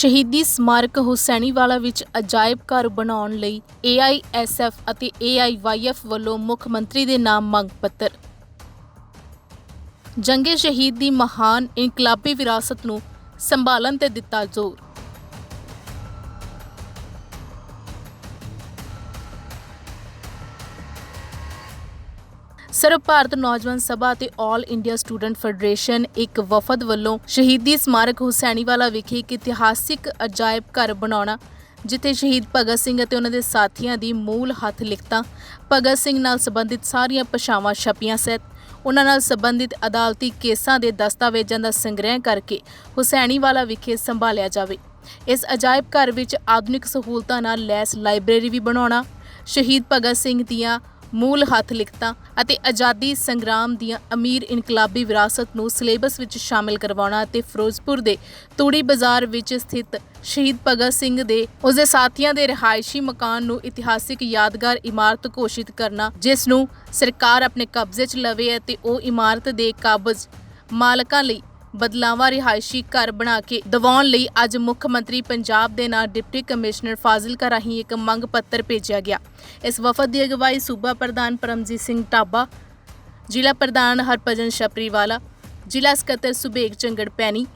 ਸ਼ਹੀਦੀ ਸਮਾਰਕ ਹੁਸੈਨੀਵਾਲਾ ਵਿੱਚ ਅਜਾਇਬ ਘਰ ਬਣਾਉਣ ਲਈ AISF ਅਤੇ AIYF ਵੱਲੋਂ ਮੁੱਖ ਮੰਤਰੀ ਦੇ ਨਾਮ ਮੰਗ ਪੱਤਰ। ਜੰਗੇ ਸ਼ਹੀਦ ਦੀ ਮਹਾਨ ਇਨਕਲਾਬੀ ਵਿਰਾਸਤ ਨੂੰ ਸੰਭਾਲਣ ਤੇ ਦਿੱਤਾ ਜ਼ੋਰ। ਸਰਬ ਭਾਰਤ ਨੌਜਵਾਨ ਸਭਾ ਅਤੇ ਆਲ ਇੰਡੀਆ ਸਟੂਡੈਂਟ ਫੈਡਰੇਸ਼ਨ ਇੱਕ ਵਫਦ ਵੱਲੋਂ ਸ਼ਹੀਦੀ ਸਮਾਰਕ ਹੁਸੈਨੀਵਾਲਾ ਵਿਖੇ ਇੱਕ ਇਤਿਹਾਸਿਕ ਅਜਾਇਬ ਘਰ ਬਣਾਉਣਾ, ਜਿੱਥੇ ਸ਼ਹੀਦ ਭਗਤ ਸਿੰਘ ਅਤੇ ਉਹਨਾਂ ਦੇ ਸਾਥੀਆਂ ਦੀ ਮੂਲ ਹੱਥ ਲਿਖਤਾਂ, ਭਗਤ ਸਿੰਘ ਨਾਲ ਸੰਬੰਧਿਤ ਸਾਰੀਆਂ ਭਾਸ਼ਾਵਾਂ ਛਪੀਆਂ ਸਹਿਤ, ਉਹਨਾਂ ਨਾਲ ਸੰਬੰਧਿਤ ਅਦਾਲਤੀ ਕੇਸਾਂ ਦੇ ਦਸਤਾਵੇਜ਼ਾਂ ਦਾ ਸੰਗ੍ਰਹਿ ਕਰਕੇ ਹੁਸੈਨੀਵਾਲਾ ਵਿਖੇ ਸੰਭਾਲਿਆ ਜਾਵੇ। ਇਸ ਅਜਾਇਬ ਘਰ ਵਿੱਚ ਆਧੁਨਿਕ ਸਹੂਲਤਾਂ ਨਾਲ ਲੈਸ ਲਾਇਬ੍ਰੇਰੀ ਵੀ ਬਣਾਉਣਾ, ਸ਼ਹੀਦ ਭਗਤ ਸਿੰਘ ਦੀਆਂ ਮੂਲ ਹੱਥ ਲਿਖਤਾਂ ਅਤੇ ਆਜ਼ਾਦੀ ਸੰਗਰਾਮ ਦੀਆਂ ਅਮੀਰ ਇਨਕਲਾਬੀ ਵਿਰਾਸਤ ਨੂੰ ਸਿਲੇਬਸ ਵਿੱਚ ਸ਼ਾਮਿਲ ਕਰਵਾਉਣਾ ਅਤੇ ਫਿਰੋਜ਼ਪੁਰ ਦੇ ਤੂੜੀ ਬਾਜ਼ਾਰ ਵਿੱਚ ਸਥਿਤ ਸ਼ਹੀਦ ਭਗਤ ਸਿੰਘ ਦੇ, ਉਸਦੇ ਸਾਥੀਆਂ ਦੇ ਰਿਹਾਇਸ਼ੀ ਮਕਾਨ ਨੂੰ ਇਤਿਹਾਸਿਕ ਯਾਦਗਾਰ ਇਮਾਰਤ ਘੋਸ਼ਿਤ ਕਰਨਾ, ਜਿਸ ਨੂੰ ਸਰਕਾਰ ਆਪਣੇ ਕਬਜ਼ੇ 'ਚ ਲਵੇ ਅਤੇ ਉਹ ਇਮਾਰਤ ਦੇ ਕਾਬਜ਼ ਮਾਲਕਾਂ ਲਈ ਬਦਲਾਵਾਂ ਰਿਹਾਇਸ਼ੀ ਘਰ ਬਣਾ ਕੇ ਦਿਵਾਉਣ ਲਈ ਅੱਜ ਮੁੱਖ ਮੰਤਰੀ ਪੰਜਾਬ ਦੇ ਨਾਲ ਡਿਪਟੀ ਕਮਿਸ਼ਨਰ ਫਾਜ਼ਿਲਕਾ ਰਾਹੀਂ ਇੱਕ ਮੰਗ ਪੱਤਰ ਭੇਜਿਆ ਗਿਆ। ਇਸ ਵਫਦ ਦੀ ਅਗਵਾਈ ਸੂਬਾ ਪ੍ਰਧਾਨ ਪਰਮਜੀਤ ਸਿੰਘ ਟਾਬਾ ਜ਼ਿਲ੍ਹਾ ਪ੍ਰਧਾਨ ਹਰਭਜਨ ਛਪਰੀਵਾਲਾ, ਜ਼ਿਲ੍ਹਾ ਸਕੱਤਰ ਸੁਬੇਗ ਚੰਗੜ ਪੈਣੀ,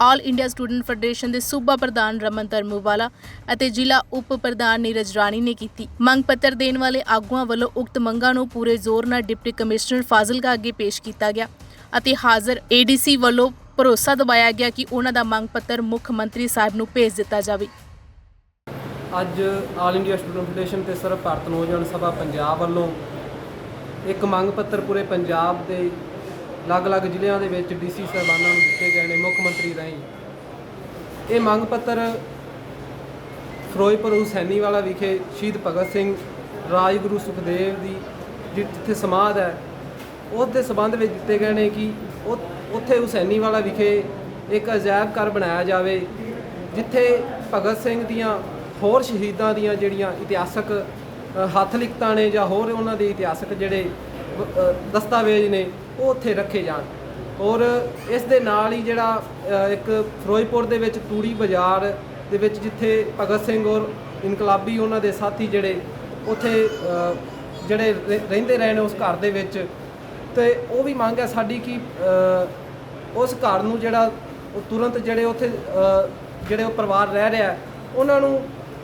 ਆਲ ਇੰਡੀਆ ਸਟੂਡੈਂਟ ਫੈਡਰੇਸ਼ਨ ਦੇ ਸੂਬਾ ਪ੍ਰਧਾਨ ਰਮਨ ਧਰਮੂਵਾਲਾ ਅਤੇ ਜ਼ਿਲ੍ਹਾ ਉਪ ਪ੍ਰਧਾਨ ਨੀਰਜ ਰਾਣੀ ਨੇ ਕੀਤੀ। ਮੰਗ ਪੱਤਰ ਦੇਣ ਵਾਲੇ ਆਗੂਆਂ ਵੱਲੋਂ ਉਕਤ ਮੰਗਾਂ ਨੂੰ ਪੂਰੇ ਜ਼ੋਰ ਨਾਲ ਡਿਪਟੀ ਕਮਿਸ਼ਨਰ ਫਾਜ਼ਿਲਕਾ ਅੱਗੇ ਪੇਸ਼ ਕੀਤਾ ਗਿਆ। ਅਤੇ ਹਾਜ਼ਰ ਏਡੀਸੀ ਵੱਲੋਂ ਭਰੋਸਾ ਦਿਵਾਇਆ ਗਿਆ ਕਿ ਉਹਨਾਂ ਦਾ ਮੰਗ ਪੱਤਰ ਮੁੱਖ ਮੰਤਰੀ ਸਾਹਿਬ ਨੂੰ ਭੇਜ ਦਿੱਤਾ ਜਾਵੇ। ਅੱਜ ਆਲ ਇੰਡੀਆ ਸਟੂਡੈਂਟ ਫੈਡਰੇਸ਼ਨ ਤੇ ਸਰਬ ਭਾਰਤ ਨੌਜਵਾਨ ਸਭਾ ਪੰਜਾਬ ਵੱਲੋਂ ਇੱਕ ਮੰਗ ਪੱਤਰ ਪੂਰੇ ਪੰਜਾਬ ਦੇ ਅਲੱਗ-ਅਲੱਗ ਜ਼ਿਲ੍ਹਿਆਂ ਦੇ ਵਿੱਚ ਡੀਸੀ ਸਾਹਿਬਾਨਾਂ ਨੂੰ ਦਿੱਤੇ ਗਏ ਨੇ ਮੁੱਖ ਮੰਤਰੀ ਰਾਹੀਂ। ਇਹ ਮੰਗ ਪੱਤਰ ਫਿਰੋਜ਼ਪੁਰ ਹੁਸੈਨੀਵਾਲਾ ਵਿਖੇ ਸ਼ਹੀਦ ਭਗਤ ਸਿੰਘ ਰਾਜਗੁਰੂ ਸੁਖਦੇਵ ਦੀ ਜਿੱਥੇ ਸਮਾਧ ਹੈ ਉਸ ਦੇ ਸਬੰਧ ਵਿੱਚ ਦਿੱਤੇ ਗਏ ਨੇ ਕਿ ਉਹ- ਉੱਥੇ ਹੁਸੈਨੀਵਾਲਾ ਵਿਖੇ ਇੱਕ ਅਜਾਇਬ ਘਰ ਬਣਾਇਆ ਜਾਵੇ, ਜਿੱਥੇ ਭਗਤ ਸਿੰਘ ਦੀਆਂ ਹੋਰ ਸ਼ਹੀਦਾਂ ਦੀਆਂ ਜਿਹੜੀਆਂ ਇਤਿਹਾਸਕ ਹੱਥ ਲਿਖਤਾਂ ਨੇ ਜਾਂ ਹੋਰ ਉਹਨਾਂ ਦੇ ਇਤਿਹਾਸਕ ਜਿਹੜੇ ਦਸਤਾਵੇਜ਼ ਨੇ, ਉਹ ਉੱਥੇ ਰੱਖੇ ਜਾਣ। ਔਰ ਇਸ ਦੇ ਨਾਲ ਹੀ ਜਿਹੜਾ ਇੱਕ ਫਿਰੋਜ਼ਪੁਰ ਦੇ ਵਿੱਚ ਤੂੜੀ ਬਾਜ਼ਾਰ ਦੇ ਵਿੱਚ ਜਿੱਥੇ ਭਗਤ ਸਿੰਘ ਔਰ ਇਨਕਲਾਬੀ ਉਹਨਾਂ ਦੇ ਸਾਥੀ ਜਿਹੜੇ, ਉੱਥੇ ਜਿਹੜੇ ਰਹਿ- ਰਹਿੰਦੇ ਰਹੇ ਨੇ ਉਸ ਘਰ ਦੇ ਵਿੱਚ ਤੇ ਉਹ ਵੀ ਮੰਗ ਹੈ ਸਾਡੀ ਕਿ ਉਸ ਘਰ ਨੂੰ ਜਿਹੜਾ ਉਹ ਤੁਰੰਤ ਜਿਹੜੇ ਉੱਥੇ ਜਿਹੜੇ ਉਹ ਪਰਿਵਾਰ ਰਹਿ ਰਿਹਾ ਉਹਨਾਂ ਨੂੰ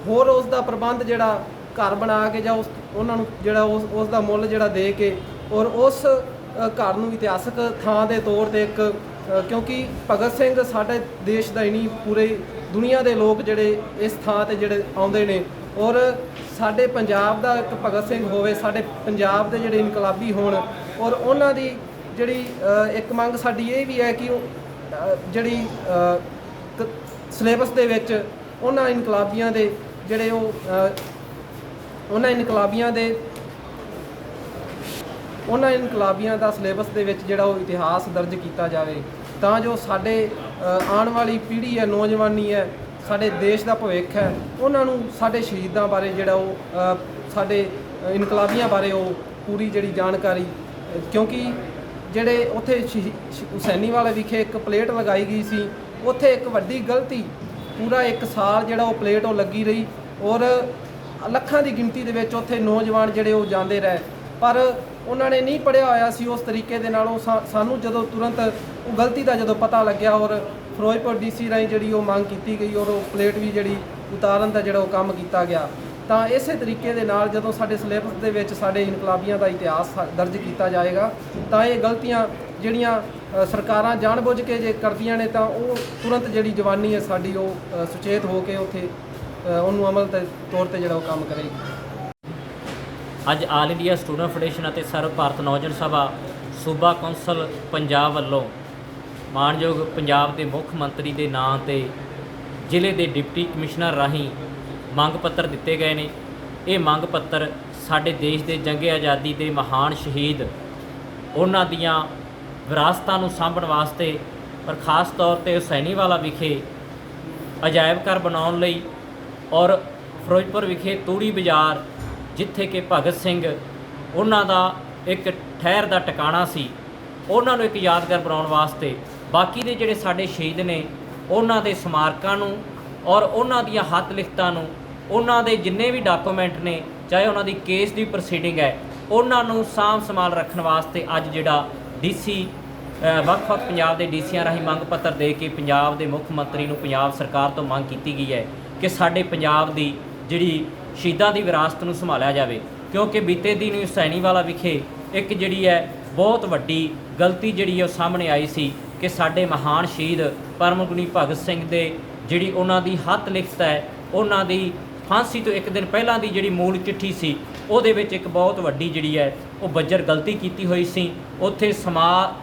ਹੋਰ ਉਸ ਦਾ ਪ੍ਰਬੰਧ ਜਿਹੜਾ ਘਰ ਬਣਾ ਕੇ ਜਾਂ ਉਸ, ਉਹਨਾਂ ਨੂੰ ਜਿਹੜਾ ਉਸ ਉਸ ਦਾ ਮੁੱਲ ਜਿਹੜਾ ਦੇ ਕੇ ਔਰ ਉਸ ਘਰ ਨੂੰ ਇਤਿਹਾਸਕ ਥਾਂ ਦੇ ਤੌਰ ਤੇ ਇੱਕ ਕਿਉਂਕਿ ਭਗਤ ਸਿੰਘ ਸਾਡੇ ਦੇਸ਼ ਦਾ ਹੀ ਨਹੀਂ ਪੂਰੇ ਦੁਨੀਆ ਦੇ ਲੋਕ ਜਿਹੜੇ ਇਸ ਥਾਂ ਤੇ ਜਿਹੜੇ ਆਉਂਦੇ ਨੇ ਔਰ ਸਾਡੇ ਪੰਜਾਬ ਦਾ ਇੱਕ ਭਗਤ ਸਿੰਘ ਹੋਵੇ, ਸਾਡੇ ਪੰਜਾਬ ਦੇ ਜਿਹੜੇ ਇਨਕਲਾਬੀ ਹੋਣ ਔਰ ਉਹਨਾਂ ਦੀ ਜਿਹੜੀ ਇੱਕ ਮੰਗ ਸਾਡੀ ਇਹ ਵੀ ਹੈ ਕਿ ਉਹ ਅ, ਜਿਹੜੀ ਸਿਲੇਬਸ ਦੇ ਵਿੱਚ ਉਹਨਾਂ ਇਨਕਲਾਬੀਆਂ ਦੇ ਜਿਹੜੇ ਉਹ ਉਹਨਾਂ ਇਨਕਲਾਬੀਆਂ ਦੇ ਉਹਨਾਂ ਇਨਕਲਾਬੀਆਂ ਦਾ ਸਿਲੇਬਸ ਦੇ ਵਿੱਚ ਜਿਹੜਾ ਉਹ ਇਤਿਹਾਸ ਦਰਜ ਕੀਤਾ ਜਾਵੇ ਤਾਂ ਜੋ ਸਾਡੇ ਆਉਣ ਵਾਲੀ ਪੀੜ੍ਹੀ ਹੈ ਨੌਜਵਾਨੀ ਹੈ ਸਾਡੇ ਦੇਸ਼ ਦਾ ਭਵਿੱਖ ਹੈ ਉਹਨਾਂ ਨੂੰ ਸਾਡੇ ਸ਼ਹੀਦਾਂ ਬਾਰੇ ਜਿਹੜਾ ਉਹ ਸਾਡੇ ਇਨਕਲਾਬੀਆਂ ਬਾਰੇ ਉਹ ਪੂਰੀ ਜਿਹੜੀ ਜਾਣਕਾਰੀ ਕਿਉਂਕਿ ਜਿਹੜੇ ਉੱਥੇ ਸ਼ਹੀ- ਸ਼- ਵਿਖੇ ਇੱਕ ਪਲੇਟ ਲਗਾਈ ਗਈ ਸੀ, ਉੱਥੇ ਇੱਕ ਵੱਡੀ ਗਲਤੀ, ਪੂਰਾ ਇੱਕ ਸਾਲ ਜਿਹੜਾ ਉਹ ਪਲੇਟ ਉਹ ਲੱਗੀ ਰਹੀ ਔਰ ਲੱਖਾਂ ਦੀ ਗਿਣਤੀ ਦੇ ਵਿੱਚ ਉੱਥੇ ਨੌਜਵਾਨ ਜਿਹੜੇ ਉਹ ਜਾਂਦੇ ਰਹੇ। ਪਰ ਉਹਨਾਂ ਨੇ ਨਹੀਂ ਪੜਿਆ ਹੋਇਆ ਸੀ ਉਸ ਤਰੀਕੇ ਦੇ ਨਾਲ ਉਹ ਸਾਨੂੰ ਜਦੋਂ ਤੁਰੰਤ ਉਹ ਗਲਤੀ ਦਾ ਜਦੋਂ ਪਤਾ ਲੱਗਿਆ ਔਰ ਫਿਰੋਜ਼ਪੁਰ ਡੀਸੀ ਰਾਹੀਂ ਜਿਹੜੀ ਉਹ ਮੰਗ ਕੀਤੀ ਗਈ ਔਰ ਉਹ ਪਲੇਟ ਵੀ ਜਿਹੜੀ ਉਤਾਰਨ ਦਾ ਜਿਹੜਾ ਉਹ ਕੰਮ ਕੀਤਾ ਗਿਆ। ਤਾਂ ਇਸੇ ਤਰੀਕੇ ਦੇ ਨਾਲ ਜਦੋਂ ਸਾਡੇ ਸਿਲੇਬਸ ਦੇ ਵਿੱਚ ਸਾਡੇ ਇਨਕਲਾਬੀਆਂ ਦਾ ਇਤਿਹਾਸ ਦਰਜ ਕੀਤਾ ਜਾਏਗਾ ਤਾਂ ਇਹ ਗਲਤੀਆਂ ਜਿਹੜੀਆਂ ਅ, ਸਰਕਾਰਾਂ ਜਾਣਬੁੱਝ ਕੇ ਜੇ ਕਰਦੀਆਂ ਨੇ ਤਾਂ ਉਹ ਤੁਰੰਤ ਜਿਹੜੀ ਜਵਾਨੀ ਹੈ ਸਾਡੀ ਉਹ ਸੁਚੇਤ ਹੋ ਕੇ ਉੱਥੇ ਉਹਨੂੰ ਅਮਲ ਤੇ ਤੌਰ ਤੇ ਜਿਹੜਾ ਉਹ ਕੰਮ ਕਰੇਗੀ। ਅੱਜ ਆਲ ਇੰਡੀਆ ਸਟੂਡੈਂਟ ਫੈਡਰੇਸ਼ਨ ਅਤੇ ਸਰਬ ਭਾਰਤ ਨੌਜਵਾਨ ਸਭਾ ਸੂਬਾ ਕੌਂਸਲ ਪੰਜਾਬ ਵੱਲੋਂ ਮਾਨਯੋਗ ਪੰਜਾਬ ਦੇ ਮੁੱਖ ਮੰਤਰੀ ਦੇ ਨਾਂ ਤੇ ਜ਼ਿਲ੍ਹੇ ਦੇ ਡਿਪਟੀ ਕਮਿਸ਼ਨਰ ਰਾਹੀਂ ਮੰਗ ਪੱਤਰ ਦਿੱਤੇ ਗਏ ਨੇ। ਇਹ ਮੰਗ ਪੱਤਰ ਸਾਡੇ ਦੇਸ਼ ਦੇ ਜੰਗੇ ਆਜ਼ਾਦੀ ਦੇ ਮਹਾਨ ਸ਼ਹੀਦ ਉਹਨਾਂ ਦੀਆਂ ਵਿਰਾਸਤਾਂ ਨੂੰ ਸਾਂਭਣ ਵਾਸਤੇ ਪਰ ਖਾਸ ਤੌਰ ਤੇ ਹੁਸੈਨੀਵਾਲਾ ਵਿਖੇ ਅਜਾਇਬ ਘਰ ਬਣਾਉਣ ਲਈ ਔਰ ਫਿਰੋਜ਼ਪੁਰ ਵਿਖੇ ਤੂੜੀ ਬਾਜ਼ਾਰ ਜਿੱਥੇ ਕਿ ਭਗਤ ਸਿੰਘ ਉਹਨਾਂ ਦਾ ਇੱਕ ਠਹਿਰ ਦਾ ਟਿਕਾਣਾ ਸੀ, ਉਹਨਾਂ ਨੂੰ ਇੱਕ ਯਾਦਗਾਰ ਬਣਾਉਣ ਵਾਸਤੇ ਬਾਕੀ ਦੇ ਜਿਹੜੇ ਸਾਡੇ ਸ਼ਹੀਦ ਨੇ ਉਹਨਾਂ ਦੇ ਸਮਾਰਕਾਂ ਨੂੰ ਔਰ ਉਹਨਾਂ ਦੀਆਂ ਹੱਥ ਲਿਖਤਾਂ ਨੂੰ ਉਹਨਾਂ ਦੇ ਜਿੰਨੇ ਵੀ ਡਾਕੂਮੈਂਟ ਨੇ, ਚਾਹੇ ਉਹਨਾਂ ਦੀ ਕੇਸ ਦੀ ਪ੍ਰੋਸੀਡਿੰਗ ਹੈ, ਉਹਨਾਂ ਨੂੰ ਸਾਂਭ ਸੰਭਾਲ ਰੱਖਣ ਵਾਸਤੇ ਅੱਜ ਜਿਹੜਾ ਡੀਸੀ ਵੱਖ-ਵੱਖ ਪੰਜਾਬ ਦੇ ਡੀਸੀਆਂ ਰਾਹੀਂ ਮੰਗ ਪੱਤਰ ਦੇ ਕੇ ਪੰਜਾਬ ਦੇ ਮੁੱਖ ਮੰਤਰੀ ਨੂੰ ਪੰਜਾਬ ਸਰਕਾਰ ਤੋਂ ਮੰਗ ਕੀਤੀ ਗਈ ਹੈ ਕਿ ਸਾਡੇ ਪੰਜਾਬ ਦੀ ਜਿਹੜੀ ਸ਼ਹੀਦਾਂ ਦੀ ਵਿਰਾਸਤ ਨੂੰ ਸੰਭਾਲਿਆ ਜਾਵੇ। ਕਿਉਂਕਿ ਬੀਤੇ ਦਿਨ ਸੈਣੀਵਾਲਾ ਵਿਖੇ ਇੱਕ ਜਿਹੜੀ ਹੈ ਬਹੁਤ ਵੱਡੀ ਗਲਤੀ ਜਿਹੜੀ ਹੈ ਉਹ ਸਾਹਮਣੇ ਆਈ ਸੀ ਕਿ ਸਾਡੇ ਮਹਾਨ ਸ਼ਹੀਦ ਪਰਮ ਗੁਣੀ ਭਗਤ ਸਿੰਘ ਦੇ ਜਿਹੜੀ ਉਹਨਾਂ ਦੀ ਹੱਥ ਲਿਖਤ ਹੈ, ਉਹਨਾਂ ਦੀ ਫਾਂਸੀ ਤੋਂ ਇੱਕ ਦਿਨ ਪਹਿਲਾਂ ਦੀ ਜਿਹੜੀ ਮੂਲ ਚਿੱਠੀ ਸੀ, ਉਹਦੇ ਵਿੱਚ ਇੱਕ ਬਹੁਤ ਵੱਡੀ ਜਿਹੜੀ ਹੈ, ਉਹ ਬੱਜਰ ਗਲਤੀ ਕੀਤੀ ਹੋਈ ਸੀ। ਉੱਥੇ ਸਮਾ,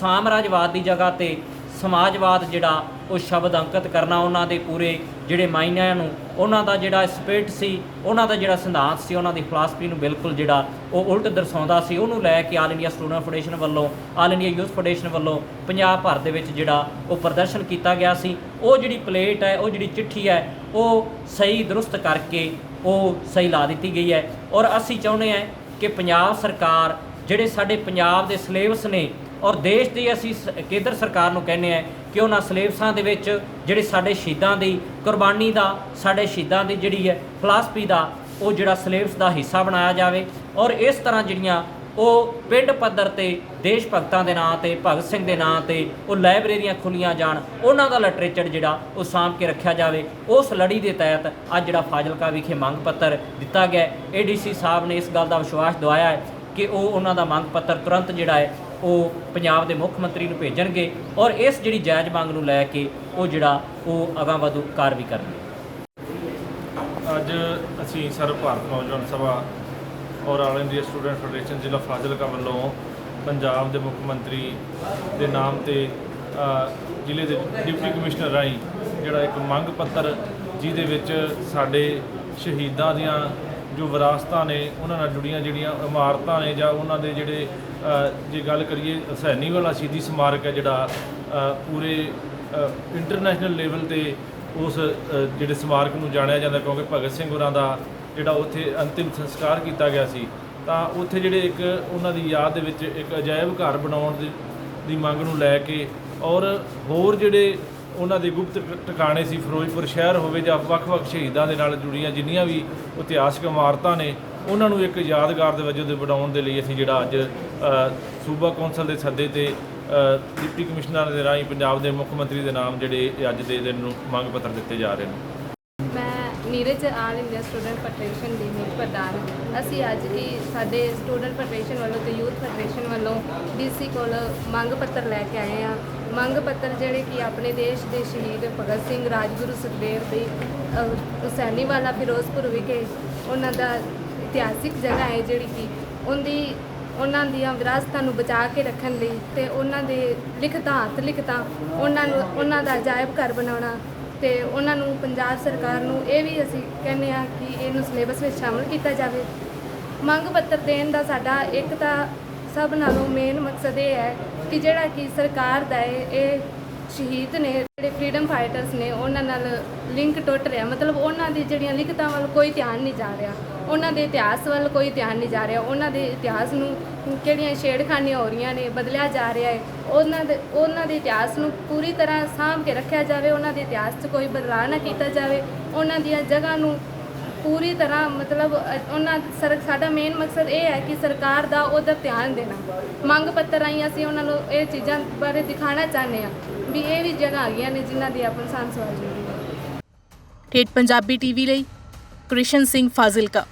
ਸਾਮਰਾਜਵਾਦ ਦੀ ਜਗ੍ਹਾ ਤੇ ਸਮਾਜਵਾਦ ਜਿਹੜਾ ਉਹ ਸ਼ਬਦ ਅੰਕਿਤ ਕਰਨਾ ਉਹਨਾਂ ਦੇ ਪੂਰੇ ਜਿਹੜੇ ਮਾਇਨਿਆਂ ਨੂੰ, ਉਹਨਾਂ ਦਾ ਜਿਹੜਾ ਸਪਿਰਿਟ ਸੀ, ਉਹਨਾਂ ਦਾ ਜਿਹੜਾ ਸਿਧਾਂਤ ਸੀ, ਉਹਨਾਂ ਦੀ ਫਿਲਾਸਫੀ ਨੂੰ ਬਿਲਕੁਲ ਜਿਹੜਾ ਉਹ ਉਲਟ ਦਰਸਾਉਂਦਾ ਸੀ, ਉਹਨੂੰ ਲੈ ਕੇ ਆਲ ਇੰਡੀਆ ਸਟੂਡੈਂਟ ਫੈਡਰੇਸ਼ਨ ਵੱਲੋਂ ਆਲ ਇੰਡੀਆ ਯੂਥ ਫੈਡਰੇਸ਼ਨ ਵੱਲੋਂ ਪੰਜਾਬ ਭਰ ਦੇ ਵਿੱਚ ਜਿਹੜਾ ਉਹ ਪ੍ਰਦਰਸ਼ਨ ਕੀਤਾ ਗਿਆ ਸੀ। ਉਹ ਜਿਹੜੀ ਪਲੇਟ ਹੈ, ਉਹ ਜਿਹੜੀ ਚਿੱਠੀ ਹੈ, ਉਹ ਸਹੀ ਦਰੁਸਤ ਕਰਕੇ ਉਹ ਸਹੀ ਲਾ ਦਿੱਤੀ ਗਈ ਹੈ। ਔਰ ਅਸੀਂ ਚਾਹੁੰਦੇ ਹਾਂ ਕਿ ਪੰਜਾਬ ਸਰਕਾਰ, ਜਿਹੜੇ ਸਾਡੇ ਪੰਜਾਬ ਦੇ ਸਿਲੇਬਸ ਨੇ ਔਰ ਦੇਸ਼ ਦੀ ਅਸੀਂ ਸ- ਕੇਂਦਰ ਸਰਕਾਰ ਨੂੰ ਕਹਿੰਦੇ ਆ ਕਿ ਉਹਨਾਂ ਸਿਲੇਬਸਾਂ ਦੇ ਵਿੱਚ ਜਿਹੜੇ ਸਾਡੇ ਸ਼ਹੀਦਾਂ ਦੀ, ਕੁਰਬਾਨੀ ਦਾ, ਸਾਡੇ ਸ਼ਹੀਦਾਂ ਦੀ ਜਿਹੜੀ ਹੈ ਫਿਲਾਸਫੀ ਦਾ, ਉਹ ਜਿਹੜਾ ਸਿਲੇਬਸ ਦਾ ਹਿੱਸਾ ਬਣਾਇਆ ਜਾਵੇ। ਔਰ ਇਸ ਤਰ੍ਹਾਂ ਜਿਹੜੀਆਂ ਉਹ ਪਿੰਡ ਪੱਧਰ ਤੇ ਦੇਸ਼ ਭਗਤਾਂ ਦੇ ਨਾਂ ਤੇ, ਭਗਤ ਸਿੰਘ ਦੇ ਨਾਂ ਤੇ, ਉਹ ਲਾਇਬ੍ਰੇਰੀਆਂ ਖੁੱਲੀਆਂ ਜਾਣ, ਉਹਨਾਂ ਦਾ ਲਿਟਰੇਚਰ ਜਿਹੜਾ ਉਹ ਸਾਂਭ ਕੇ ਰੱਖਿਆ ਜਾਵੇ। ਉਸ ਲੜੀ ਦੇ ਤਹਿਤ ਅੱਜ ਜਿਹੜਾ ਫਾਜ਼ਿਲਕਾ ਵਿਖੇ ਮੰਗ ਪੱਤਰ ਦਿੱਤਾ ਗਿਆ ਏਡੀਸੀ ਸਾਹਿਬ ਨੇ ਇਸ ਗੱਲ ਦਾ ਵਿਸ਼ਵਾਸ ਦਿਵਾਇਆ ਹੈ ਕਿ ਉਹ ਉਹਨਾਂ ਦਾ ਮੰਗ ਪੱਤਰ ਤੁਰੰਤ ਜਿਹੜਾ ਹੈ ਉਹ ਪੰਜਾਬ ਦੇ ਮੁੱਖ ਮੰਤਰੀ ਨੂੰ ਭੇਜਣਗੇ ਔਰ ਇਸ ਜਿਹੜੀ ਜਾਇਜ਼ ਮੰਗ ਨੂੰ ਲੈ ਕੇ ਉਹ ਜਿਹੜਾ ਉਹ ਅਗਾਂਹ ਵਧੂ ਕਾਰਵਾਈ ਕਰਨਗੇ। ਅੱਜ ਅਸੀਂ ਸਰਵ ਭਾਰਤ ਨੌਜਵਾਨ ਸਭਾ ਔਰ ਆਲ ਇੰਡੀਆ ਸਟੂਡੈਂਟ ਫੈਡਰੇਸ਼ਨ ਜ਼ਿਲ੍ਹਾ ਫਾਜ਼ਿਲਕਾ ਵੱਲੋਂ ਪੰਜਾਬ ਦੇ ਮੁੱਖ ਮੰਤਰੀ ਦੇ ਨਾਮ ਤੇ ਜ਼ਿਲ੍ਹੇ ਦੇ ਡਿਪਟੀ ਕਮਿਸ਼ਨਰ ਰਾਹੀਂ ਜਿਹੜਾ ਇੱਕ ਮੰਗ ਪੱਤਰ ਜਿਹਦੇ ਵਿੱਚ ਸਾਡੇ ਸ਼ਹੀਦਾਂ ਦੀਆਂ ਜੋ ਵਿਰਾਸਤਾਂ ਨੇ, ਉਹਨਾਂ ਨਾਲ ਜੁੜੀਆਂ ਜਿਹੜੀਆਂ ਇਮਾਰਤਾਂ ਨੇ ਜਾਂ ਉਹਨਾਂ ਦੇ ਜਿਹੜੇ ਜੇ ਗੱਲ ਕਰੀਏ ਹੁਸੈਨੀ ਵਾਲਾ ਸ਼ਹੀਦੀ ਸਮਾਰਕ ਹੈ ਜਿਹੜਾ ਪੂਰੇ ਇੰਟਰਨੈਸ਼ਨਲ ਲੈਵਲ ਤੇ ਉਸ ਜਿਹੜੇ ਸਮਾਰਕ ਨੂੰ ਜਾਣਿਆ ਜਾਂਦਾ ਕਿਉਂਕਿ ਭਗਤ ਸਿੰਘ ਹੋਰਾਂ ਦਾ ਜਿਹੜਾ ਉੱਥੇ ਅੰਤਿਮ ਸੰਸਕਾਰ ਕੀਤਾ ਗਿਆ ਸੀ, ਤਾਂ ਉੱਥੇ ਜਿਹੜੇ ਇੱਕ ਉਹਨਾਂ ਦੀ ਯਾਦ ਦੇ ਵਿੱਚ ਇੱਕ ਅਜਾਇਬ ਘਰ ਬਣਾਉਣ ਦੀ ਦੀ ਮੰਗ ਨੂੰ ਲੈ ਕੇ ਔਰ ਹੋਰ ਜਿਹੜੇ ਉਹਨਾਂ ਦੇ ਗੁਪਤ ਟਿਕਾਣੇ ਸੀ, ਫਿਰੋਜ਼ਪੁਰ ਸ਼ਹਿਰ ਹੋਵੇ ਜਾਂ ਵੱਖ-ਵੱਖ ਸ਼ਹੀਦਾਂ ਦੇ ਨਾਲ ਜੁੜੀਆਂ ਜਿੰਨੀਆਂ ਵੀ ਇਤਿਹਾਸਕ ਇਮਾਰਤਾਂ ਨੇ, ਉਹਨਾਂ ਨੂੰ ਇੱਕ ਯਾਦਗਾਰ ਦੇ ਵਜੋਂ ਦੇ ਬਣਾਉਣ ਦੇ ਲਈ ਅਸੀਂ ਜਿਹੜਾ ਅੱਜ ਸੂਬਾ ਕੌਂਸਲ ਦੇ ਸੱਦੇ ਤੇ ਡਿਪਟੀ ਕਮਿਸ਼ਨਰ ਦੇ ਰਾਹੀਂ ਪੰਜਾਬ ਦੇ ਮੁੱਖ ਮੰਤਰੀ ਦੇ ਨਾਮ ਜਿਹੜੇ ਅੱਜ ਦੇ ਦਿਨ ਨੂੰ ਮੰਗ ਪੱਤਰ ਦਿੱਤੇ ਜਾ ਰਹੇ ਨੇ। ਮੈਂ Neeraj all India student federation ਦੀ ਮੀਤ ਪ੍ਰਧਾਨ ਅਸੀਂ ਅੱਜ ਹੀ ਸਾਡੇ ਸਟੂਡੈਂਟ ਫੈਡਰੇਸ਼ਨ ਵੱਲੋਂ ਤੇ ਯੂਥ ਫੈਡਰੇਸ਼ਨ ਵੱਲੋਂ ਡੀਸੀ ਕੋਲ ਮੰਗ ਪੱਤਰ ਲੈ ਕੇ ਆਏ ਆ ਮੰਗ ਪੱਤਰ ਜਿਹੜੇ ਕਿ ਆਪਣੇ ਦੇਸ਼ ਦੇ ਸ਼ਹੀਦ ਭਗਤ ਸਿੰਘ, ਰਾਜਗੁਰੂ ਸੁਖਦੇਵ ਦੀ ਹੁਸੈਨੀ ਵਾਲਾ ਫਿਰੋਜ਼ਪੁਰ ਵਿਖੇ ਉਹਨਾਂ ਦਾ ਇਤਿਹਾਸਿਕ ਜਗ੍ਹਾ ਹੈ ਜਿਹੜੀ ਕਿ ਉਹਦੀ, ਉਹਨਾਂ ਦੀਆਂ ਵਿਰਾਸਤਾਂ ਨੂੰ ਬਚਾ ਕੇ ਰੱਖਣ ਲਈ ਤੇ ਉਹਨਾਂ ਦੇ ਲਿਖਤਾਂ ਹੱਥ ਲਿਖਤਾਂ ਉਹਨਾਂ ਨੂੰ, ਉਹਨਾਂ ਦਾ ਅਜਾਇਬ ਘਰ ਬਣਾਉਣਾ ਤੇ ਉਹਨਾਂ ਨੂੰ ਪੰਜਾਬ ਸਰਕਾਰ ਨੂੰ ਇਹ ਵੀ ਅਸੀਂ ਕਹਿੰਦੇ ਆ ਕਿ ਇਹਨੂੰ ਸਿਲੇਬਸ ਵਿੱਚ ਸ਼ਾਮਲ ਕੀਤਾ ਜਾਵੇ। ਮੰਗ ਪੱਤਰ ਦੇਣ ਦਾ ਸਾਡਾ ਇੱਕ ਤਾਂ ਸਭ ਨਾਲੋਂ ਮੇਨ ਮਕਸਦ ਇਹ ਹੈ ਕਿ ਜਿਹੜਾ ਕਿ ਸਰਕਾਰ ਦਾ ਇਹ ਇਹ ਸ਼ਹੀਦ ਨੇ, ਜਿਹੜੇ ਫਰੀडम ਫਾਈਟਰਸ ਨੇ, ਉਹਨਾਂ ਨਾਲ ਲਿੰਕ ਟੁੱਟ ਰਿਹਾ। ਮਤਲਬ ਉਹਨਾਂ ਦੀ ਜਿਹੜੀਆਂ ਲਿਖਤਾਂ ਵੱਲ ਕੋਈ ਧਿਆਨ ਨਹੀਂ ਜਾ ਰਿਹਾ। ਉਹਨਾਂ ਦੇ ਇਤਿਹਾਸ ਵੱਲ ਕੋਈ ਧਿਆਨ ਨਹੀਂ ਜਾ ਰਿਹਾ। ਉਹਨਾਂ ਦੇ ਇਤਿਹਾਸ ਨੂੰ ਕਿਹੜੀਆਂ ਛੇੜਖਾਨੀਆਂ ਹੋ ਰਹੀਆਂ ਨੇ, ਬਦਲਿਆ ਜਾ ਰਿਹਾ ਹੈ। ਉਹਨਾਂ ਦੇ ਉਹਨਾਂ ਦੇ ਇਤਿਹਾਸ ਨੂੰ ਪੂਰੀ ਤਰ੍ਹਾਂ ਸਾਂਭ ਕੇ ਰੱਖਿਆ ਜਾਵੇ। ਉਹਨਾਂ ਦੇ ਇਤਿਹਾਸ 'ਚ ਕੋਈ ਬਦਲਾਅ ਨਾ ਕੀਤਾ ਜਾਵੇ। ਉਹਨਾਂ ਦੀਆਂ ਜਗ੍ਹਾ ਨੂੰ ਪੂਰੀ ਤਰ੍ਹਾਂ ਮਤਲਬ ਅ, ਉਹਨਾਂ ਸਰ ਸਾਡਾ ਮੇਨ ਮਕਸਦ ਇਹ ਹੈ ਕਿ ਸਰਕਾਰ ਦਾ ਉਹਦਾ ਧਿਆਨ ਦੇਣਾ। ਮੰਗ ਪੱਤਰ ਰਾਹੀਂ ਅਸੀਂ ਉਹਨਾਂ ਨੂੰ ਇਹ ਚੀਜ਼ਾਂ ਬਾਰੇ ਦਿਖਾਉਣਾ ਚਾਹੁੰਦੇ ਹਾਂ ਵੀ ਇਹ ਵੀ ਜਗ੍ਹਾ ਹੈਗੀਆਂ ਨੇ ਜਿਨ੍ਹਾਂ ਦੀ ਆਪਾਂ ਸਾਂਭ ਸੰਭਾਲ ਜ਼ਰੂਰੀ ਹੈ। ਠੇਠ ਪੰਜਾਬੀ ਟੀਵੀ ਲਈ ਕ੍ਰਿਸ਼ਨ ਸਿੰਘ ਫਾਜ਼ਿਲਕਾ